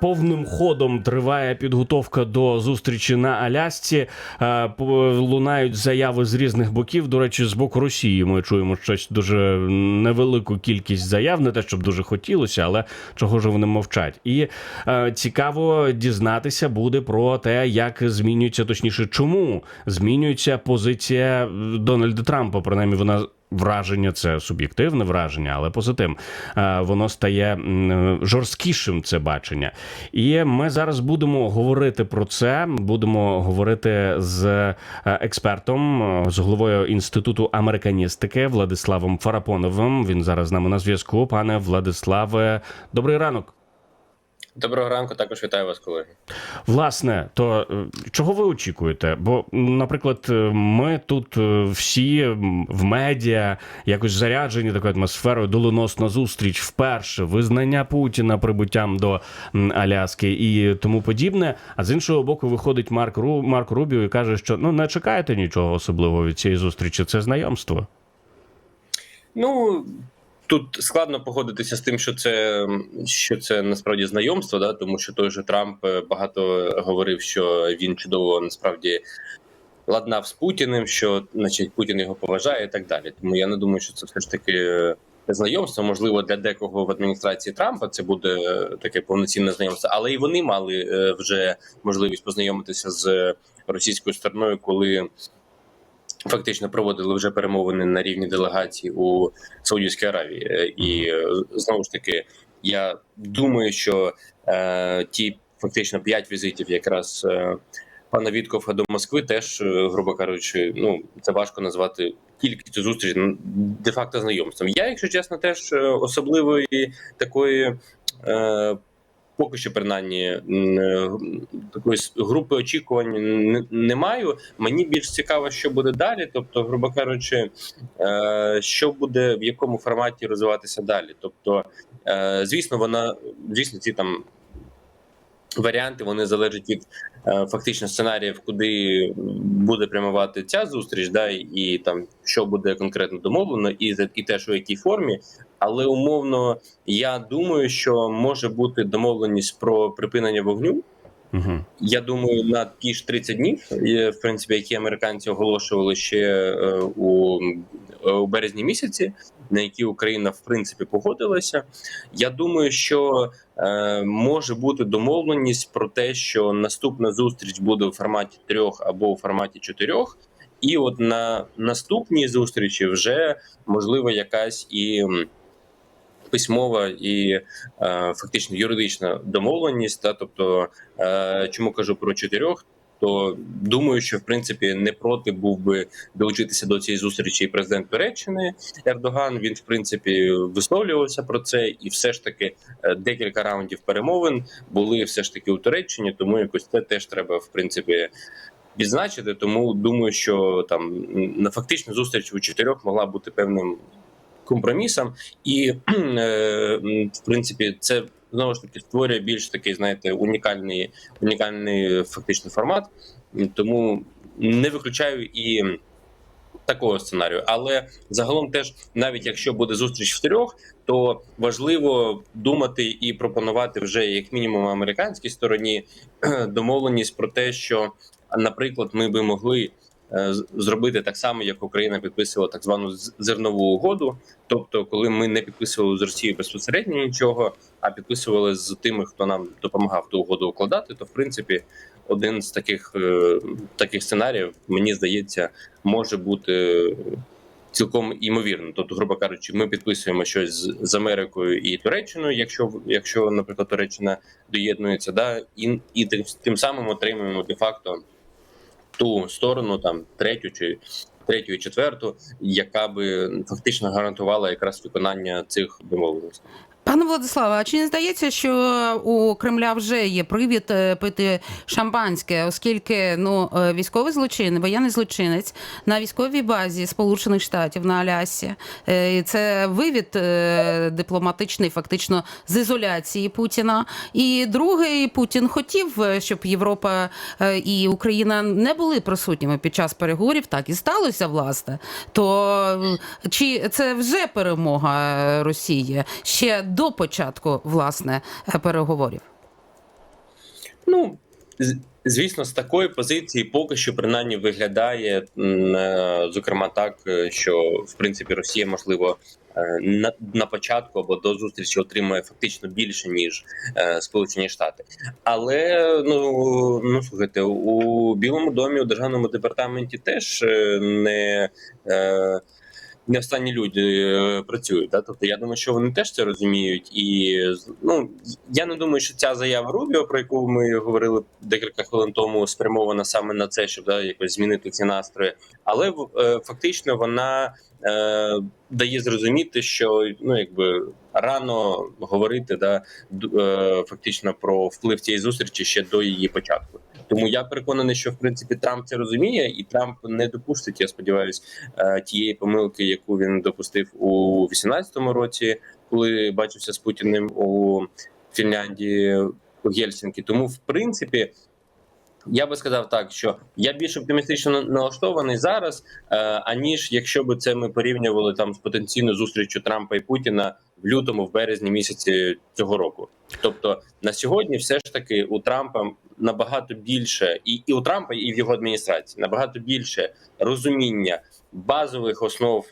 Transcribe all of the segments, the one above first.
Повним ходом триває підготовка до зустрічі на Алясці. Е, Лунають заяви з різних боків. До речі, з боку Росії ми чуємо щось дуже невелику кількість заяв, не те, щоб дуже хотілося, але чого ж вони мовчать. І е, цікаво дізнатися буде про те, як змінюється, точніше, чому змінюється позиція Дональда Трампа. Принаймні, вона враження це суб'єктивне враження, але поза тим е, воно стає жорсткішим це бачення. І ми зараз будемо говорити про це. Будемо говорити з е, експертом, е, з головою інституту американістики Владиславом Фарапоновим. Він зараз з нами на зв'язку. Пане Владиславе, добрий ранок. Доброго ранку, також вітаю вас, колеги. Власне, то е, чого ви очікуєте? Бо, наприклад, е, ми тут е, всі в медіа якось заряджені такою атмосферою доленосна зустріч вперше, визнання Путіна прибуттям до Аляски і тому подібне. А з іншого боку, виходить Марк Ру Марк Рубіо і каже, що ну не чекайте нічого особливого від цієї зустрічі. Це знайомство. Ну тут складно погодитися з тим, що це що це насправді знайомство, да тому що той же Трамп е, багато говорив, що він чудово насправді ладнав з Путіним, що значить Путін його поважає і так далі. Тому я не думаю, що це все ж таки. е, Знайомство, можливо, для декого в адміністрації Трампа це буде е, таке повноцінне знайомство, але і вони мали вже можливість познайомитися з російською стороною, коли фактично проводили вже перемовини на рівні делегації у Саудівській Аравії. Е, І е, знову ж таки, я думаю, що е, ті фактично п'ять візитів, якраз е, пана Віткофа до Москви, теж, е, грубо кажучи, ну це важко назвати кількістю зустріч де-факто знайомством. Я, якщо чесно, теж особливої такої. Е, Поки що, принаймні, е, такої групи очікувань не, маю. Мені більш цікаво, що буде далі. Тобто, грубо кажучи, е, що буде в якому форматі розвиватися далі. Тобто, е, звісно, вона звісно, ці там варіанти вони залежать від фактично сценаріїв, куди буде прямувати ця зустріч, да, і там що буде конкретно домовлено, і і те, що в якій формі. Але умовно, я думаю, що може бути домовленість про припинення вогню. Угу. Я думаю, на ті ж 30 днів, в принципі, які американці оголошували ще е, у, у березні місяці, на які Україна в принципі погодилася. Я думаю, що е, може бути домовленість про те, що наступна зустріч буде у форматі трьох або у форматі чотирьох. І от на наступній зустрічі вже можливо якась і письмова і е, фактично юридична домовленість. Та тобто, е, чому кажу про чотирьох? То думаю, що в принципі не проти був би долучитися до цієї зустрічі президент Туреччини Ердоган. Він в принципі висловлювався про це, і все ж таки е, декілька раундів перемовин були все ж таки у Туреччині. Тому якось це теж треба в принципі відзначити. Тому думаю, що там на фактично зустріч у чотирьох могла бути певним компромісом, і е, в принципі це знову ж таки створює більш такий, знаєте, унікальний унікальний фактично формат. Тому не виключаю і такого сценарію. Але загалом, теж, навіть якщо буде зустріч в трьох, то важливо думати і пропонувати вже як мінімум американській стороні домовленість про те, що, наприклад, ми би могли. Е, Зробити так само, як Україна підписувала так звану зернову угоду. Тобто, коли ми не підписували з Росією безпосередньо нічого, а підписували з тими, хто нам допомагав ту угоду укладати, то в принципі один з таких е, таких сценаріїв, мені здається, може бути цілком імовірно. Тобто, грубо кажучи, ми підписуємо щось з, Америкою і Туреччиною, якщо якщо, наприклад, Туреччина доєднується, да і, і тим, тим самим отримуємо де-факто ту сторону, там третю чи третю і четверту, яка би фактично гарантувала якраз виконання цих домовленостей. Пане Владиславе, а чи не здається, що у Кремля вже є привід е, пити шампанське, оскільки ну е, військовий злочин, воєнний злочинець на військовій базі Сполучених Штатів на Алясі, е, це вивід дипломатичний, фактично з ізоляції Путіна. І другий Путін хотів, щоб Європа і Україна не були присутніми під час переговорів. Так і сталося, власне. То чи це вже перемога Росії ще до початку власне е, переговорів? Ну звісно, з такої позиції поки що принаймні виглядає, е, зокрема, так, е, що в принципі Росія можливо. На, на початку або до зустрічі отримує фактично більше ніж е, Сполучені Штати, але ну ну слухайте, у Білому домі у державному департаменті теж не е, не останні люди е, працюють. Да? Тобто я думаю, що вони теж це розуміють, і ну я не думаю, що ця заява Рубіо, про яку ми говорили декілька хвилин тому, спрямована саме на це, щоб да, якось змінити ці настрої. Але е, фактично вона е, дає зрозуміти, що ну якби рано говорити да е, фактично про вплив цієї зустрічі ще до її початку. Тому я переконаний, що в принципі Трамп це розуміє, і Трамп не допустить, я сподіваюся, е, тієї помилки, яку він допустив у 18-му році, коли бачився з Путіним у Фінляндії у Гельсінкі. Тому, в принципі, я би сказав так, що я більш оптимістично налаштований зараз, е, аніж якщо би це ми порівнювали там з потенційною зустрічю Трампа і Путіна в лютому, в березні місяці цього року. Тобто на сьогодні, все ж таки, у Трампа набагато більше, і, і у Трампа, і в його адміністрації набагато більше розуміння базових основ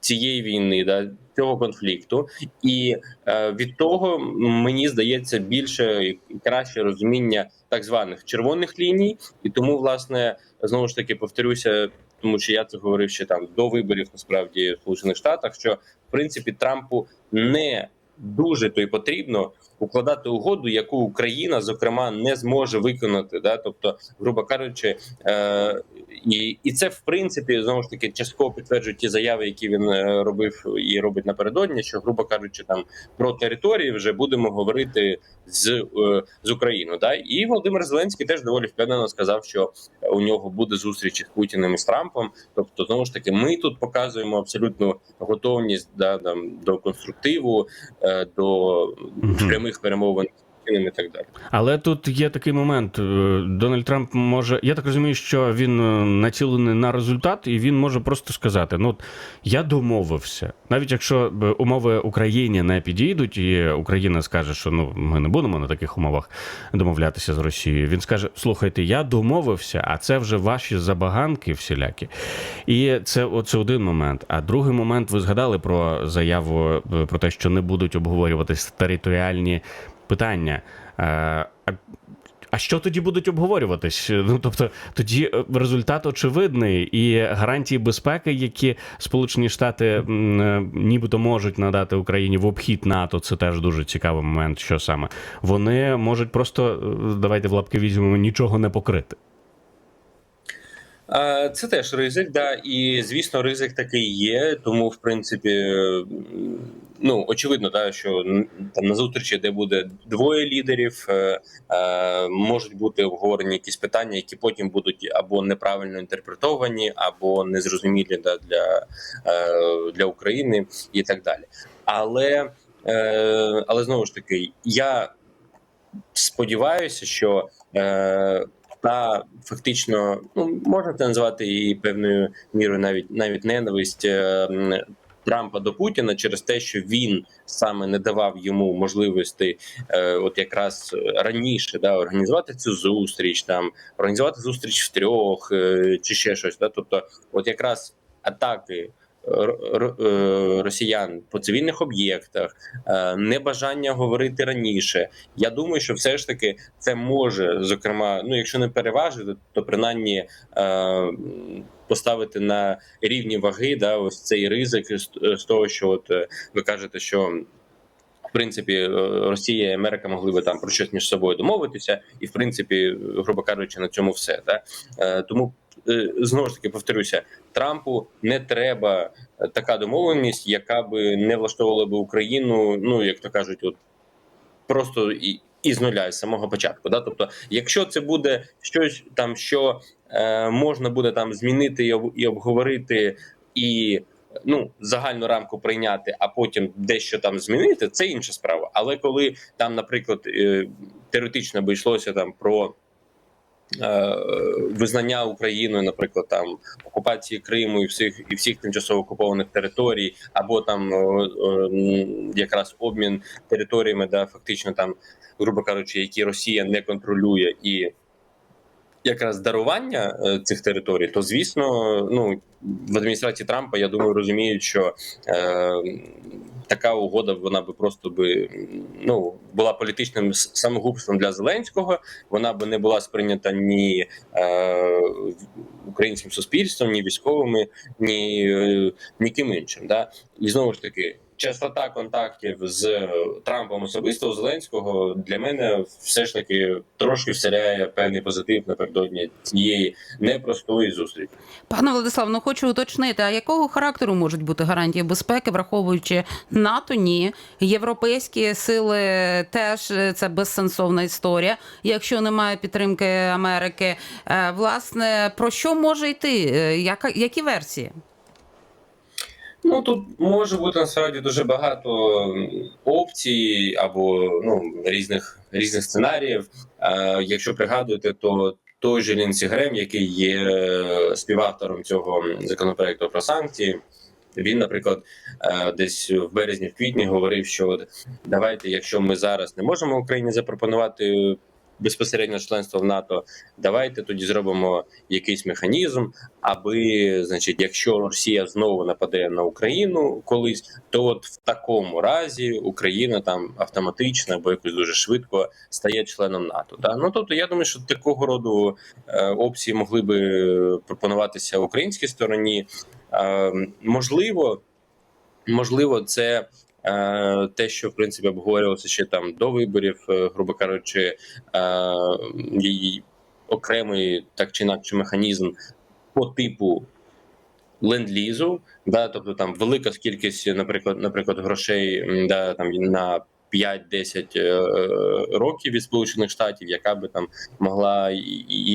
цієї війни, да цього конфлікту, і е, від того мені здається більше і краще розуміння так званих червоних ліній, і тому, власне, знову ж таки повторюся, тому що я це говорив ще там до виборів, насправді в Сполучених Штатах, що в принципі Трампу не дуже то й потрібно укладати угоду, яку Україна зокрема не зможе виконати. Да, тобто, грубо кажучи, е, і, і це в принципі знову ж таки частково підтверджують ті заяви, які він е, робив і робить напередодні. Що, грубо кажучи, там про території вже будемо говорити з, е, з Україною. Да? І Володимир Зеленський теж доволі впевнено сказав, що у нього буде зустріч із Путіним і з Трампом. Тобто, знову ж таки, ми тут показуємо абсолютну готовність да, там, до конструктиву, е, до прямих перемовин з і так далі. Але тут є такий момент. е, Дональд Трамп може. Я так розумію, що він е, націлений на результат, і він може просто сказати: ну, я домовився. Навіть якщо умови Україні не підійдуть, і Україна скаже, що ну ми не будемо на таких умовах домовлятися з Росією. Він скаже: слухайте, я домовився, а це вже ваші забаганки всілякі. І це оце один момент. А другий момент, ви згадали про заяву е, про те, що не будуть обговорюватись територіальні питання. Е, А, що тоді будуть обговорюватись? Ну тобто, тоді е, результат очевидний і гарантії безпеки, які Сполучені Штати е, нібито можуть надати Україні в обхід НАТО, це теж дуже цікавий момент. Що саме вони можуть просто давайте в лапки візьмемо нічого не покрити. Це теж ризик, да, і звісно, ризик такий є. Тому, в принципі, ну очевидно, да, що там на зустрічі, де буде двоє лідерів, е, е, можуть бути обговорені якісь питання, які потім будуть або неправильно інтерпретовані, або незрозумілі да, для, е, для України і так далі. Але, е, але знову ж таки, я сподіваюся, що. Е, та фактично, ну можна це назвати і певною мірою навіть навіть ненависть е, Трампа до Путіна через те, що він саме не давав йому можливості, е, от якраз раніше да, організувати цю зустріч, там організувати зустріч в трьох е, чи ще щось. Да, тобто, от якраз атаки. Е, Росіян по цивільних об'єктах, е, небажання говорити раніше. Я думаю, що все ж таки це може, зокрема, ну якщо не переважити, то принаймні е, поставити на рівні ваги да, ось цей ризик з, того, що от ви кажете, що. В принципі, Росія і Америка могли би там про щось між собою домовитися, і в принципі, грубо кажучи, на цьому все. Да? Тому знову ж таки повторюся, Трампу не треба е, така домовленість, яка би не влаштовувала би Україну. Ну як то кажуть, от просто і. І нуля з самого початку, да, тобто, якщо це буде щось там, що е, можна буде там змінити і, і обговорити, і ну загальну рамку прийняти, а потім дещо там змінити, це інша справа. Але коли там, наприклад, е, теоретично би йшлося там про е, визнання Україною, наприклад, там окупації Криму і всіх і всіх тимчасово окупованих територій, або там е, е, якраз обмін територіями, де фактично там, грубо кажучи, які Росія не контролює і. Якраз дарування е, цих територій, то звісно, ну в адміністрації Трампа я думаю, розуміють, що е, така угода вона би просто би ну була політичним самогубством для Зеленського. Вона би не була сприйнята ні е, українським суспільством, ні військовими, ні е, ніким іншим. Да? І знову ж таки, частота контактів з Трампом особисто у Зеленського для мене все ж таки трошки вселяє певний позитив напередодні цієї непростої зустрічі. Пане Владислав, ну хочу уточнити, а якого характеру можуть бути гарантії безпеки, враховуючи НАТО? Ні, європейські сили теж е, це безсенсовна історія. Якщо немає підтримки Америки, Е, власне про що може йти? Е, Яка які версії? Ну тут може бути насправді дуже багато опцій або ну різних різних сценаріїв. Е, якщо пригадуєте, то той же Лінсі Грем, який є е, співавтором цього законопроекту про санкції. Він, наприклад, е, десь в березні, в квітні говорив, що давайте, якщо ми зараз не можемо Україні запропонувати безпосередньо членство в НАТО, давайте тоді зробимо якийсь механізм, аби, значить, якщо Росія знову нападе на Україну колись, то от в такому разі Україна там автоматично або якось дуже швидко стає членом НАТО. Да? Ну тобто, я думаю, що такого роду е, опції могли би пропонуватися українській стороні. Е, можливо, можливо, це. Е, Те, що в принципі обговорювалося ще там до виборів, е, грубо кажучи, е, її окремий так чи інакше механізм по типу ленд-лізу, да, тобто там велика кількість, наприклад, наприклад, грошей да, там на 5-10 е, років від Сполучених Штатів, яка би там могла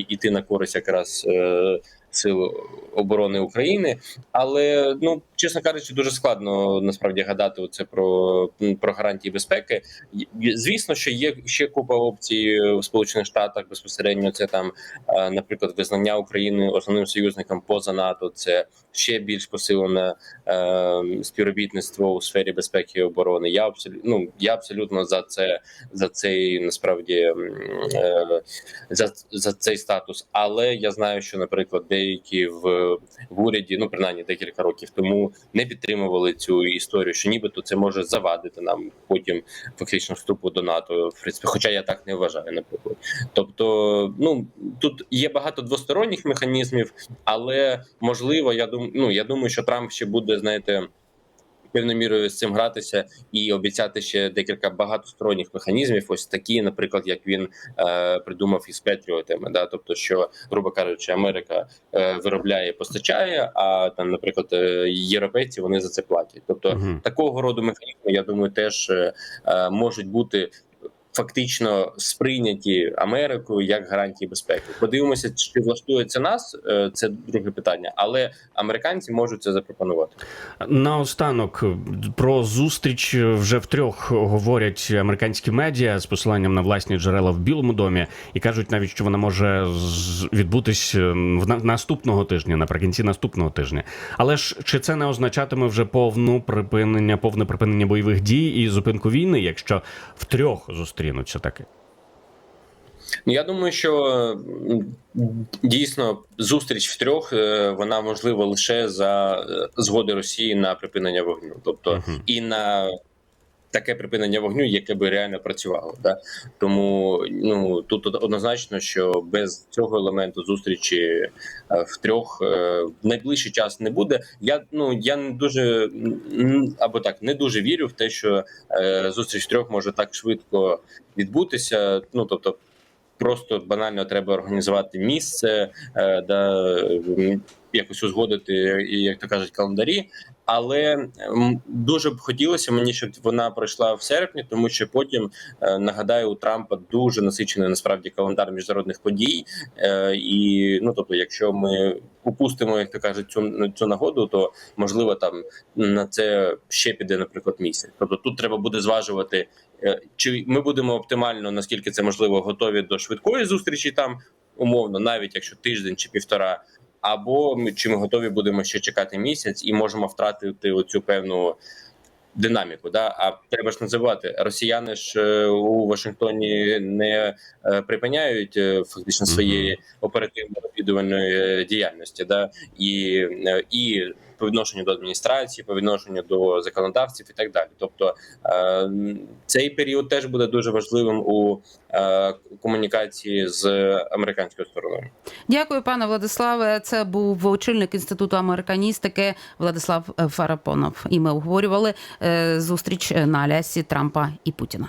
іти на користь якраз е, сил оборони України. Але ну чесно кажучи, дуже складно насправді гадати оце про, про гарантії безпеки. Звісно, що є ще купа опцій в Сполучених Штатах безпосередньо. Це там, е, наприклад, визнання України основним союзником поза НАТО. Це ще більш посилене е, співробітництво у сфері безпеки і оборони. Я абсолютно ну я абсолютно за це за цей насправді е, за, за цей статус. Але я знаю, що, наприклад, деякі в, в уряді, ну принаймні декілька років тому, не підтримували цю історію, що нібито це може завадити нам потім фактично вступу до НАТО. В принципі, хоча я так не вважаю, наприклад. Тобто, ну тут є багато двосторонніх механізмів, але можливо, я думаю, ну я думаю, що Трамп ще буде, знаєте. Певною мірою з цим гратися і обіцяти ще декілька багатосторонніх механізмів, ось такі, наприклад, як він е, придумав із Петріотами, да, тобто, що, грубо кажучи, Америка е, виробляє, постачає, а там, наприклад, е, європейці вони за це платять. Тобто, угу. такого роду механізми, я думаю, теж е, е, можуть бути фактично сприйняті Америкою як гарантії безпеки. Подивимося, чи влаштується нас. е, Це друге питання, але американці можуть це запропонувати. Наостанок про зустріч вже втрьох говорять американські медіа з посиланням на власні джерела в Білому домі і кажуть навіть, що вона може відбутись е, в наступного тижня, наприкінці наступного тижня. Але ж чи це не означатиме вже повну припинення, повне припинення бойових дій і зупинку війни, якщо втрьох зустрінуться таки? Ну, я думаю, що дійсно зустріч в трьох вона можлива лише за е, згоди Росії на припинення вогню, тобто Мгм. і на таке припинення вогню, яке би реально працювало. Да? Тому ну тут однозначно, що без цього елементу зустрічі е, втрьох е, в найближчий час не буде. Я ну я не дуже або так не дуже вірю в те, що е, зустріч втрьох може так швидко відбутися. Ну тобто. просто банально треба організувати місце, да, якось узгодити, як то кажуть, календарі. Але дуже б хотілося мені, щоб вона пройшла в серпні, тому що потім е, нагадаю, у Трампа дуже насичений насправді календар міжнародних подій. Е, і ну тобто, якщо ми упустимо, як то кажуть, цю цю нагоду, то можливо там на це ще піде, наприклад, місяць. Тобто тут треба буде зважувати, е, чи ми будемо оптимально, наскільки це можливо, готові до швидкої зустрічі там умовно, навіть якщо тиждень чи півтора. Або ми чи ми готові будемо ще чекати місяць і можемо втратити оцю певну динаміку. Да? А треба ж називати росіяни ж е, у Вашингтоні не е, припиняють е, фактично своєї оперативно-розвідувальної е, діяльності, да? і, і по відношенню до адміністрації, по відношенню до законодавців і так далі. Тобто е, цей період теж буде дуже важливим у е, комунікації з американською стороною. Дякую, пане Владиславе. Це був очільник інституту американістики Владислав е, Фарапонов. І ми обговорювали зустріч на Алясі Трампа і Путіна.